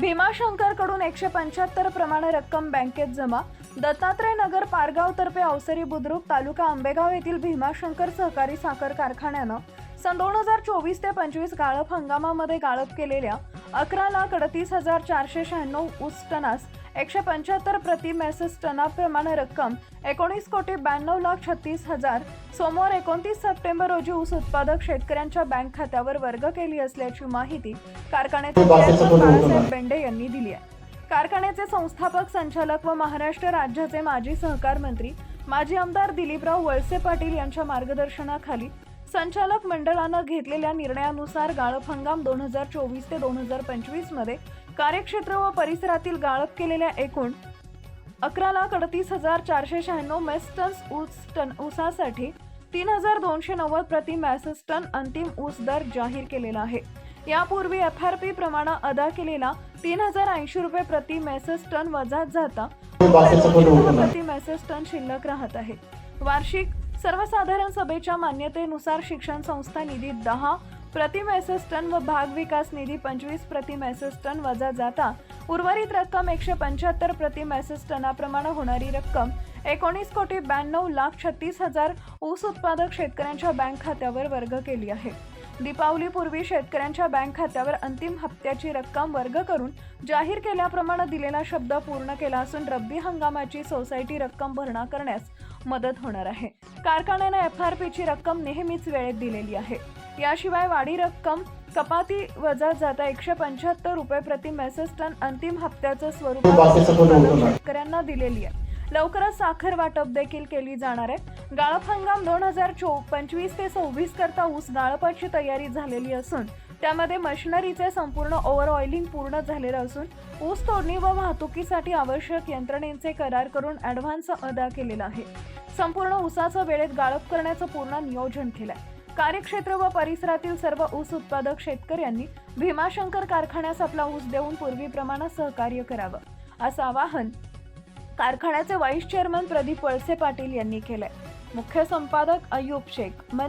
भीमाशंकरकडून एकशे पंच्याहत्तर प्रमाण रक्कम बँकेत जमा. दत्तात्रय नगर पारगाव तर्फे अवसरी बुद्रुक तालुका आंबेगाव येथील भीमाशंकर सहकारी साखर कारखान्यानं सन दोन हजार चोवीस ते पंचवीस गाळप हंगामामध्ये गाळप केलेल्या अकरा लाख अडतीस हजार चारशे शहाण्णव ऊस टनास एकशे पंच्याहत्तर प्रति मेसेस टनाप्रमाणे रक्कम एकोणीस कोटी ब्याण्णव लाख छत्तीस हजार. सोमवार एकोणतीस सप्टेंबर रोजी ऊस उत्पादक शेतकऱ्यांच्या बँक खात्यावर वर्ग केली असल्याची माहिती कारखान्याचे बाळासाहेब बेंडे यांनी दिली आहे. कारखान्याचे संस्थापक संचालक व महाराष्ट्र राज्याचे माजी सहकार मंत्री माजी आमदार दिलीपराव वळसे पाटील यांच्या मार्गदर्शनाखाली संचालक मंडळानं घेतलेल्या निर्णयानुसार गाळप हंगाम दोन हजार चोवीस ते दोन हजार पंचवीसमध्ये कार्यक्षेत्र व परिसरातील गाळप केलेल्या एकूण अकरा लाख अडतीस हजार चारशे शहाण्णव मेस टन्स ऊस टन ऊसासाठी तीन हजार दोनशे नव्वद प्रति मॅसेस टन अंतिम ऊस दर जाहीर केलेला आहे. यापूर्वी एफ आर पी प्रमाणे अदा केलेला तीन हजार ऐंशी रुपये प्रति मेसेस टन वजा जाता प्रति मेसेस टन शिल्लक राहत आहे. वार्षिक सर्वसाधारण सभेच्या मान्यतेनुसार शिक्षण संस्था निधी दहा प्रति मेसेस टन व भाग विकास निधी पंचवीस प्रति मेसेस टन वजा जाता. उर्वरित रक्कम एकशे पंच्याहत्तर प्रति मेसेस टनाप्रमाणे होणारी रक्कम एकोणीस कोटी ब्याण्णव लाख छत्तीस हजार ऊस उत्पादक शेतकऱ्यांच्या बँक खात्यावर वर्ग केली आहे. दीपावलीपूर्वी शेतकऱ्यांच्या बँक खात्यावर अंतिम हप्त्याची रक्कम वर्ग करून जाहीर केल्याप्रमाणे दिलेला शब्द पूर्ण केला असून रब्बी हंगामाची सोसायटी रक्कम भरणा करण्यास मदत होणार आहे. कारखान्यानं एफ आर पीची रक्कम नेहमीच वेळेत दिलेली आहे. याशिवाय वाढी रक्कम कपाती वजा जाता एकशे पंच्याहत्तर रुपये प्रति मेसेस टन अंतिम हप्त्याचं स्वरूप शेतकऱ्यांना दिलेली आहे. लवकरच साखर वाटप देखील केली जाणार आहे. गाळप हंगाम दोन हजार चो पंचवीस ते सव्वीस करता ऊस गाळपाची तयारी झालेली असून त्यामध्ये मशिनरीचे संपूर्ण ओव्हर ऑइलिंग पूर्ण झालेलं असून ऊस तोडणी व वाहतुकीसाठी आवश्यक यंत्रणेचे करार करून ॲडव्हान्स अदा केलेला आहे. संपूर्ण ऊसाचं वेळेत गाळप करण्याचं पूर्ण नियोजन केलंय. कार्यक्षेत्र व परिसरातील सर्व ऊस उत्पादक शेतकऱ्यांनी भीमाशंकर कारखान्यास आपला ऊस देऊन पूर्वीप्रमाणे सहकार्य करावं असं आवाहन कारखान्याचे व्हाईस चेअरमन प्रदीप वळसे पाटील यांनी केलंय. मुख्य संपादक अय्यूब शेख मन